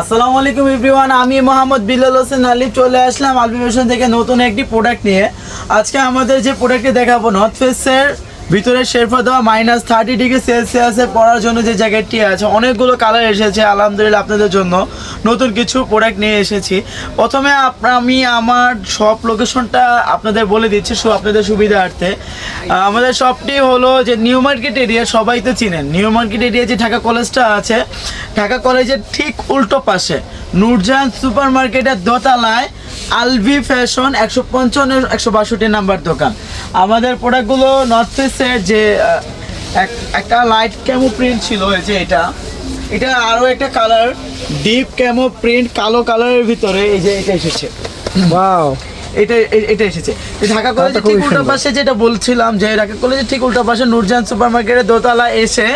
আসসালামু আলাইকুম এভরিওয়ান, আমি মোহাম্মদ বিলাল হোসেন আলী, চলে আসলাম আলবিমেশন থেকে নতুন একটি প্রোডাক্ট নিয়ে। আজকে আমাদের যে প্রোডাক্টটি দেখাবো নর্থ ফেসের ভিতরে শেরফা দেওয়া মাইনাস থার্টি ডিগ্রি সেলসিয়াসে পড়ার জন্য যে জ্যাকেটটি আছে, অনেকগুলো কালার এসেছে, আলহামদুলিল্লাহ আপনাদের জন্য। নতুন কিছু প্রোডাক্ট নিয়ে এসেছি। প্রথমে আমি আমার শপ লোকেশনটা আপনাদের বলে দিচ্ছি আপনাদের সুবিধার্থে। আমাদের শপটি হলো যে নিউ মার্কেট এরিয়া সবাই তো চিনেন। নিউ মার্কেট এরিয়া যে ঢাকা কলেজটা আছে, ঢাকা কলেজের ঠিক উল্টো পাশে। নূরজাহান সুপার মার্কেটের দোতলায় আলভি ফ্যাশন একশো পঞ্চান্ন, একশো বাষট্টি নাম্বার দোকান। আমাদের প্রোডাক্টগুলো নর্থ ফেসের যে এক- একটা লাইট ক্যামো প্রিন্ট ছিল যে এটা এটা আরও একটা কালার ডিপ ক্যামো প্রিন্ট কালো কালারের ভিতরে এই যে এটা এসেছে। ওয়াও এটা এটা এসেছে। ঢাকা কলেজের ঠিক উল্টো। পাশে যেটা বলছিলাম যে ঢাকা কলেজের ঠিক উল্টো পাশে নূরজাহান সুপার মার্কেটের দোতলা এসে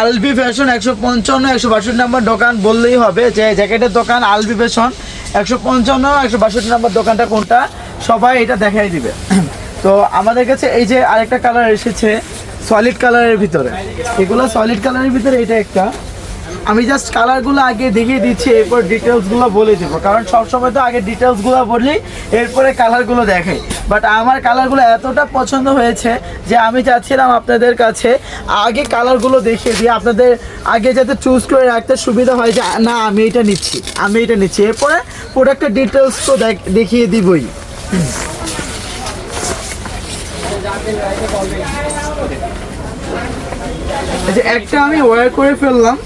আলবি ফ্যাশন একশো পঞ্চান্ন একশো বাষট্টি নাম্বার দোকান বললেই হবে যে জ্যাকেটের দোকান আলবি ফ্যাশন একশো পঞ্চান্ন একশো বাষট্টি নাম্বার দোকানটা কোনটা? সবাই এটা দেখাই দিবে। তো আমাদের কাছে এই যে আরেকটা কালার এসেছে সলিড কালারের ভিতরে। এগুলো সলিড কালারের ভিতরে এটা একটা। আমি জাস্ট কালারগুলো আগে দেখিয়ে দিচ্ছি, এরপর ডিটেলসগুলো বলে দেবো। কারণ সবসময় তো আগে ডিটেলসগুলো বলি, এরপরে কালারগুলো দেখাই বাট আমার কালারগুলো এতটা পছন্দ হয়েছে যে আমি চাচ্ছিলাম আপনাদের কাছে আগে কালারগুলো দেখিয়ে দিয়ে আপনাদের আগে যাতে চুজ করে রাখতে সুবিধা হয় যে, না, আমি এটা নিচ্ছি, আমি এটা নিচ্ছি। এরপরে প্রোডাক্টের ডিটেলস তো দেখ- দেখিয়ে দিবই। এই যে একটা আমি ওয়্যার করে ফেললাম।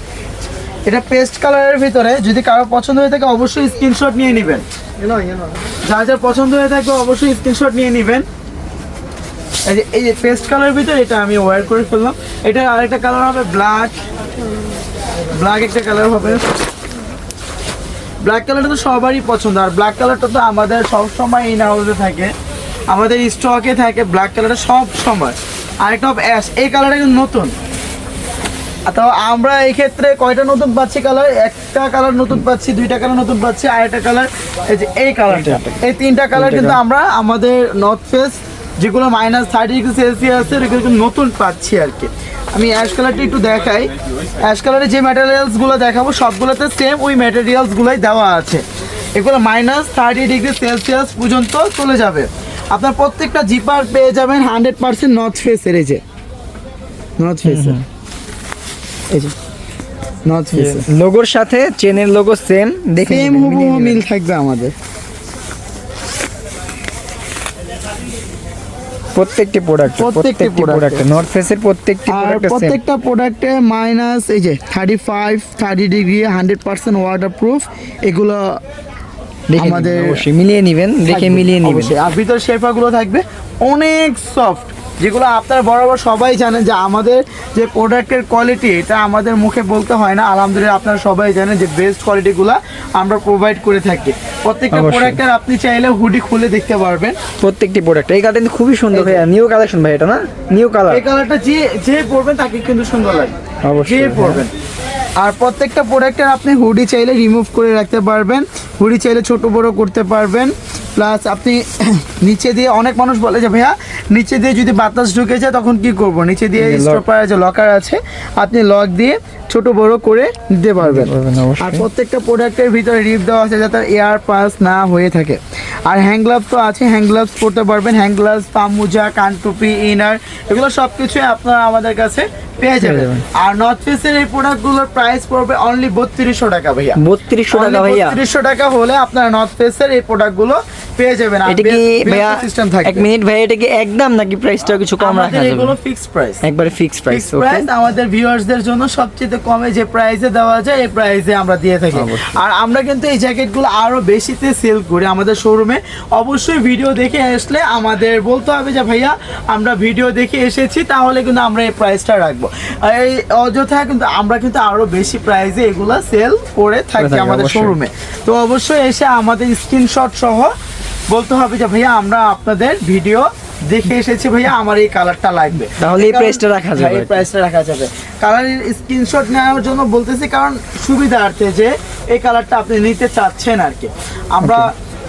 এটা পেস্ট কালারের ভিতরে। যদি কারও পছন্দ হয়ে থাকে, অবশ্যই স্ক্রিনশট নিয়ে নেবেন। যার যার পছন্দ হয়ে থাকবে, অবশ্যই স্ক্রিনশট নিয়ে নেবেন। এই যে এই যে পেস্ট কালারের ভিতরে এটা আমি ওয়্যার করে ফেললাম। এটা আরেকটা কালার হবে ব্ল্যাক ব্ল্যাক একটা কালার হবে। ব্ল্যাক কালারটা তো সবারই পছন্দ। আর ব্ল্যাক কালারটা তো আমাদের সব সময় ইন হাউসে থাকে। আমাদের স্টকে থাকে ব্ল্যাক কালারটা সব সময়। আরেকটা অ্যাশ এই কালারটা কিন্তু নতুন। তো আমরা এই ক্ষেত্রে কয়টা নতুন পাচ্ছি কালার একটা কালার নতুন পাচ্ছি দুইটা কালার নতুন পাচ্ছি আর একটা কালার এই যে এই কালারটা এই তিনটা কালার কিন্তু আমরা আমাদের নর্থ ফেস যেগুলো মাইনাস থার্টি ডিগ্রি সেলসিয়াসের এগুলো কিন্তু নতুন পাচ্ছি আর কি। আমি অ্যাশ কালারটা একটু দেখাই। অ্যাশ কালারে যে ম্যাটেরিয়ালসগুলো দেখাবো সবগুলোতে সেম ওই ম্যাটেরিয়ালসগুলোই দেওয়া আছে। এগুলো মাইনাস থার্টি ডিগ্রি সেলসিয়াস পর্যন্ত চলে যাবে। আপনার প্রত্যেকটা জিপার পেয়ে যাবেন হান্ড্রেড পার্সেন্ট নর্থ ফেসের এই যে। নর্থ ফেসের এই যে নর্থ ফেসের লোগোর সাথে চেনের লোগো সেম দেখে সেম হুবহু মিল থাকবে আমাদের। প্রত্যেকটি প্রোডাক্ট প্রত্যেকটি প্রোডাক্ট নর্থ ফেসের প্রত্যেকটি প্রোডাক্ট প্রত্যেকটা প্রোডাক্টে মাইনাস এই যে thirty five thirty degree hundred percent waterproof এগুলো আমাদের অবশ্যই মিলিয়ে নেবেন দেখে মিলিয়ে নেবেন। আর ভিতর শেফাগুলো থাকবে অনেক সফট যেগুলো আপনারা বরাবর সবাই জানেন যে আমাদের যে প্রোডাক্টের কোয়ালিটি এটা আমাদের মুখে বলতে হয় না। আলহামদুলিল্লাহ আপনারা সবাই জানেন যে বেস্ট কোয়ালিটিগুলো আমরা প্রোভাইড করে থাকি। প্রত্যেকটা। প্রোডাক্টের আপনি চাইলে হুডি খুলে দেখতে পারবেন। প্রত্যেকটি প্রোডাক্ট এই কালারটা কিন্তু খুবই সুন্দর ভাইয়া। নিউ কালেকশন ভাই এটা না? নিউ কালার এই কালারটা যে যে পরবেন তাকে কিন্তু সুন্দর লাগে। অবশ্যই, যে। পরবেন। আর প্রত্যেকটা প্রোডাক্টের আপনি হুডি চাইলে রিমুভ করে রাখতে পারবেন। হুডি চাইলে ছোট বড় করতে পারবেন। প্লাস আপনি নিচে দিয়ে অনেক মানুষ বলে যে, ভাইয়া নিচে দিয়ে যদি বাতাস ঢুকে যায় তখন কি করব? নিচে দিয়ে স্টপার যে লকার আছে আপনি লক দিয়ে ছোট বড় করে দিতে পারবেন। আর প্রত্যেকটা প্রোডাক্টের ভিতরে রিপ দেওয়া আছে যাতে এয়ার পাস না হয়ে থাকে। আর হ্যান্ড গ্লাভস তো আছে হ্যান্ড গ্লাভস পরতে পারবেন। হ্যান্ড গ্লাভস পামুজা কানটুপি ইনার এগুলো সব কিছুই আপনারা আমাদের কাছে পেয়ে যাবেন। যাবেন। আর নর্থ ফেসের এই প্রোডাক্টগুলোর প্রাইস পড়বে অনলি বত্রিশশো টাকা ভাইয়া। বত্রিশশো টাকা ভাইয়া। বত্রিশশো টাকা হলে আপনারা নর্থ ফেসের এই প্রোডাক্টগুলো পেয়ে যাবেন এটা কি ভাইয়া সিস্টেম এক মিনিট ভাইয়া এটা কি একদম নাকি প্রাইসটা কিছু কম রাখা যাবে? এগুলো ফিক্সড প্রাইস একবারে ফিক্স প্রাইস ফিক্সড প্রাইস আমাদের ভিউয়ার্সদের জন্য সবচেয়ে কমে যে প্রাইসে দেওয়া যায় এই প্রাইসে আমরা দিয়ে থাকি। আর আমরা কিন্তু এই জ্যাকেটগুলো আরও বেশিতে সেল করি আমাদের শোরুমে অবশ্যই ভিডিও দেখে আসলে আমাদের বলতে হবে যে ভাইয়া আমরা ভিডিও দেখে এসেছি তাহলে কিন্তু আমরা এই প্রাইসটা রাখব। এই অযথা কিন্তু আমরা কিন্তু আরও বেশি প্রাইসে এগুলা সেল করে থাকি থাকি, আমাদের শোরুমে তো অবশ্যই এসে আমাদের স্ক্রিনশট সহ বলতে হবে যে ভাইয়া আমরা আপনাদের ভিডিও দেখে এসেছি ভাইয়া আমার এই কালারটা লাগবে। তাহলে এই প্রাইসটা রাখা যাবে। এই প্রাইসটা রাখা যাবে। কালারের স্ক্রিনশট নেওয়ার জন্য বলতেছি কারণ সুবিধার্থে যে এই কালারটা আপনি নিতে চাচ্ছেন আর কি। আমরা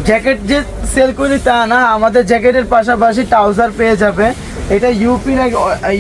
জ্যাকেট যে সেল করি তা না আমাদের জ্যাকেটের পাশাপাশি ট্রাউজার পেয়ে যাবে। এটা ইউপির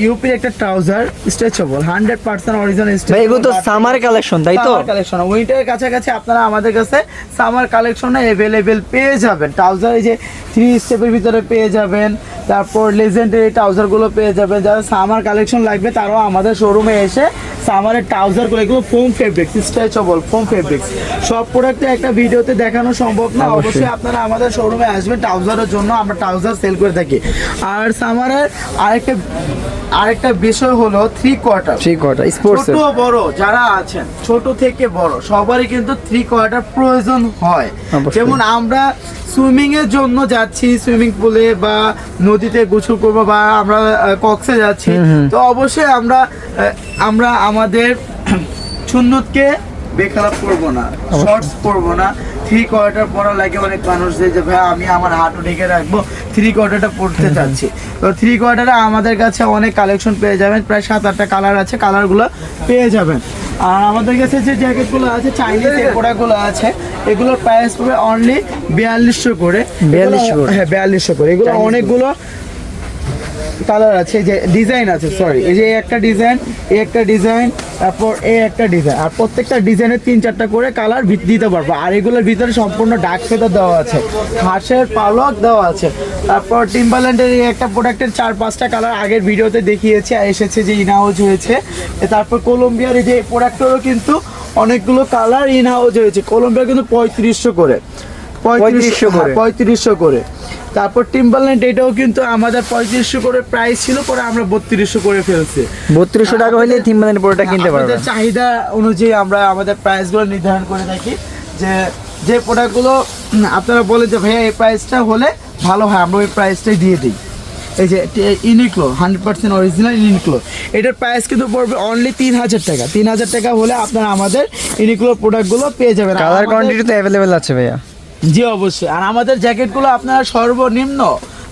ইউপির একটা trouser stretchable hundred percent original ভাই এগুলো তো সামার কালেকশন তাই তো? কালেকশন উইন্টারের কাছাকাছি আপনারা আমাদের কাছে সামার কালেকশনে অ্যাভেলেবেল পেয়ে যাবেন। ট্রাউজার এই যে থ্রি স্টেপের ভিতরে পেয়ে যাবেন তারপর লেজেন্ডের ট্রাউজারগুলো পেয়ে যাবেন। যারা সামার কালেকশন লাগবে তারাও আমাদের শোরুমে এসে সামারের ট্রাউজারগুলো এগুলো foam fabrics stretchable foam fabrics সব প্রোডাক্টে একটা ভিডিওতে দেখানো সম্ভব না অবশ্যই। অবশ্যই আপনারা আমাদের শোরুমে আসবেন ট্রাউজারের জন্য আমরা ট্রাউজার সেল করে থাকি। আর সামারের আরেকটা আরেকটা বিষয় হলো three quarter three quarter sports ছোট বড় যারা আছেন ছোট থেকে বড় সবারই কিন্তু থ্রি কোয়ার্টার প্রয়োজন হয়। যেমন আমরা সুইমিং এর জন্য যাচ্ছি সুইমিং পুলে বা নদীতে গোসল করব বা আমরা কক্সে যাচ্ছি তো অবশ্যই আমরা আমরা আমাদের সুন্নতকে বেখারাপ করব না শর্টস করব না। থ্রি কোয়ার্টার পরা লাগে অনেক মানুষদের যে ভাই আমি আমার হাঁটু ঢেকে রাখব। থ্রি কোয়ার্টারটা পড়তে চাচ্ছি। তো থ্রি কোয়ার্টারে আমাদের কাছে অনেক কালেকশন পেয়ে যাবেন। প্রায় সাত আটটা কালার আছে কালারগুলো পেয়ে যাবেন। আর আমাদের কাছে যে জ্যাকেটগুলো আছে চাইনিজ প্রোডাক্টগুলো আছে এগুলোর প্রাইস পড়বে অনলি বিয়াল্লিশশো করে। 4200 করে। হ্যাঁ বিয়াল্লিশশো করে। এগুলো অনেকগুলো কালার আছে যে ডিজাইন আছে সরি এই যে একটা ডিজাইন এই একটা ডিজাইন তারপর এই একটা ডিজাইন আর প্রত্যেকটা ডিজাইনের তিন চারটা করে কালার দিতে পারব। আর এগুলোর ভিতরে সম্পূর্ণ ডাক ফেদার দেওয়া আছে হাঁসের পালক দেওয়া আছে তারপর টিম্বাল্যান্ডের এই একটা প্রোডাক্টের চার পাঁচটা কালার আগের ভিডিওতে দেখিয়েছে আর এসেছে যে ইনহাউজ হয়েছে। তারপর কলম্বিয়ার এই যে প্রোডাক্টেরও কিন্তু অনেকগুলো কালার ইনহাউজ হয়েছে কলম্বিয়া কিন্তু পঁয়ত্রিশশো করে 3500 করে। পঁয়ত্রিশশো করে। তারপর টিম্বারল্যান্ড এটাও কিন্তু আমাদের পঁয়ত্রিশশো করে প্রাইস ছিল পরে আমরা বত্রিশশো করে ফেলছি। বত্রিশশো টাকা হলে মানে পুরোটা কিনতে পারবেন। চাহিদা অনুযায়ী আমরা আমাদের প্রাইসগুলো নির্ধারণ করে থাকি যে যে প্রোডাক্টগুলো আপনারা বলে যে ভাইয়া এই প্রাইসটা হলে ভালো হয় আমরা ওই প্রাইসটাই দিয়ে দিই। এই যে Uniqlo hundred percent original Uniqlo এটার প্রাইস কিন্তু পড়বে অনলি তিন হাজার টাকা। তিন হাজার টাকা হলে আপনারা আমাদের ইউনিক্লো প্রোডাক্টগুলো পেয়ে যাবেন। কালার কোয়ান্টিটি তো অ্যাভেলেবেল আছে ভাইয়া। জি অবশ্যই। আর আমাদের জ্যাকেটগুলো আপনারা সর্বনিম্ন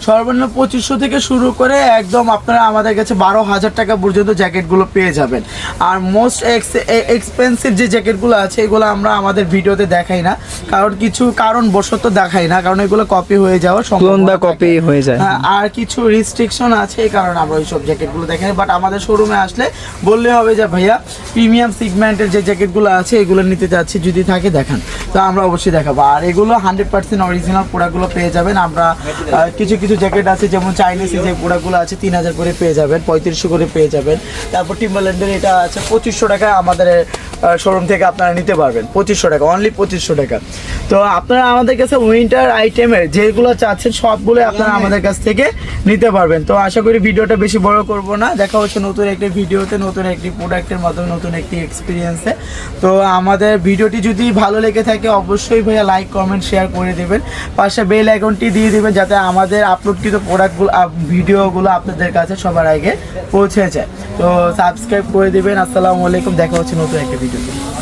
সর্বনিম্ন পঁচিশশো থেকে শুরু করে একদম আপনারা আমাদের কাছে বারো হাজার টাকা পর্যন্ত জ্যাকেটগুলো পেয়ে যাবেন। আর মোস্ট এক্সপেন্সিভ যে জ্যাকেটগুলো আছে এগুলো আমরা আমাদের ভিডিওতে দেখাই না। কারণ কিছু কারণ বশত দেখাই না কারণ এগুলো কপি হয়ে যাওয়ার ক্লোন সম্ভাবনা কপি হয়ে যায়। হ্যাঁ, আর কিছু রিস্ট্রিকশন আছে এই কারণে আমরা ওই সব জ্যাকেটগুলো দেখাই বাট আমাদের শোরুমে আসলে বললে হবে যে ভাইয়া প্রিমিয়াম সিগমেন্টের যে জ্যাকেটগুলো আছে এগুলো নিতে চাচ্ছি যদি থাকে দেখান। তো আমরা অবশ্যই দেখাবো। আর এগুলো হান্ড্রেড পার্সেন্ট অরিজিনাল প্রোডাক্টগুলো পেয়ে যাবেন। আমরা আহ, কিছু কিছু জ্যাকেট আছে, যেমন চাইনিজ যে প্রোডাক্টগুলো আছে, তিন হাজার করে পেয়ে যাবেন, পঁয়ত্রিশশো করে পেয়ে যাবেন। তারপর টিম্বারল্যান্ডের এটা আছে, পঁচিশশো টাকায় আমাদের শোরুম থেকে আপনারা নিতে পারবেন। পঁচিশশো টাকা অনলি পঁচিশশো টাকা। তো আপনারা আমাদের কাছে উইন্টার আইটেমের যেগুলো চাচ্ছেন সবগুলো আপনারা আমাদের কাছ থেকে নিতে পারবেন। তো আশা করি ভিডিওটা বেশি বড় করব না। দেখা হচ্ছে নতুন একটি ভিডিওতে নতুন একটি প্রোডাক্টের মাধ্যমে নতুন একটি এক্সপিরিয়েন্সে তো আমাদের ভিডিওটি যদি ভালো লেগে থাকে অবশ্যই ভাইয়া লাইক কমেন্ট শেয়ার করে দেবেন। পাশে বেল আইকনটি দিয়ে দেবেন যাতে আমাদের আপলোডকৃত প্রোডাক্টগুলো ভিডিওগুলো আপনাদের কাছে সবার আগে পৌঁছে যায়। তো সাবস্ক্রাইব করে দেবেন। আসসালামু আলাইকুম। দেখা হচ্ছে নতুন একটা ভিডিওতে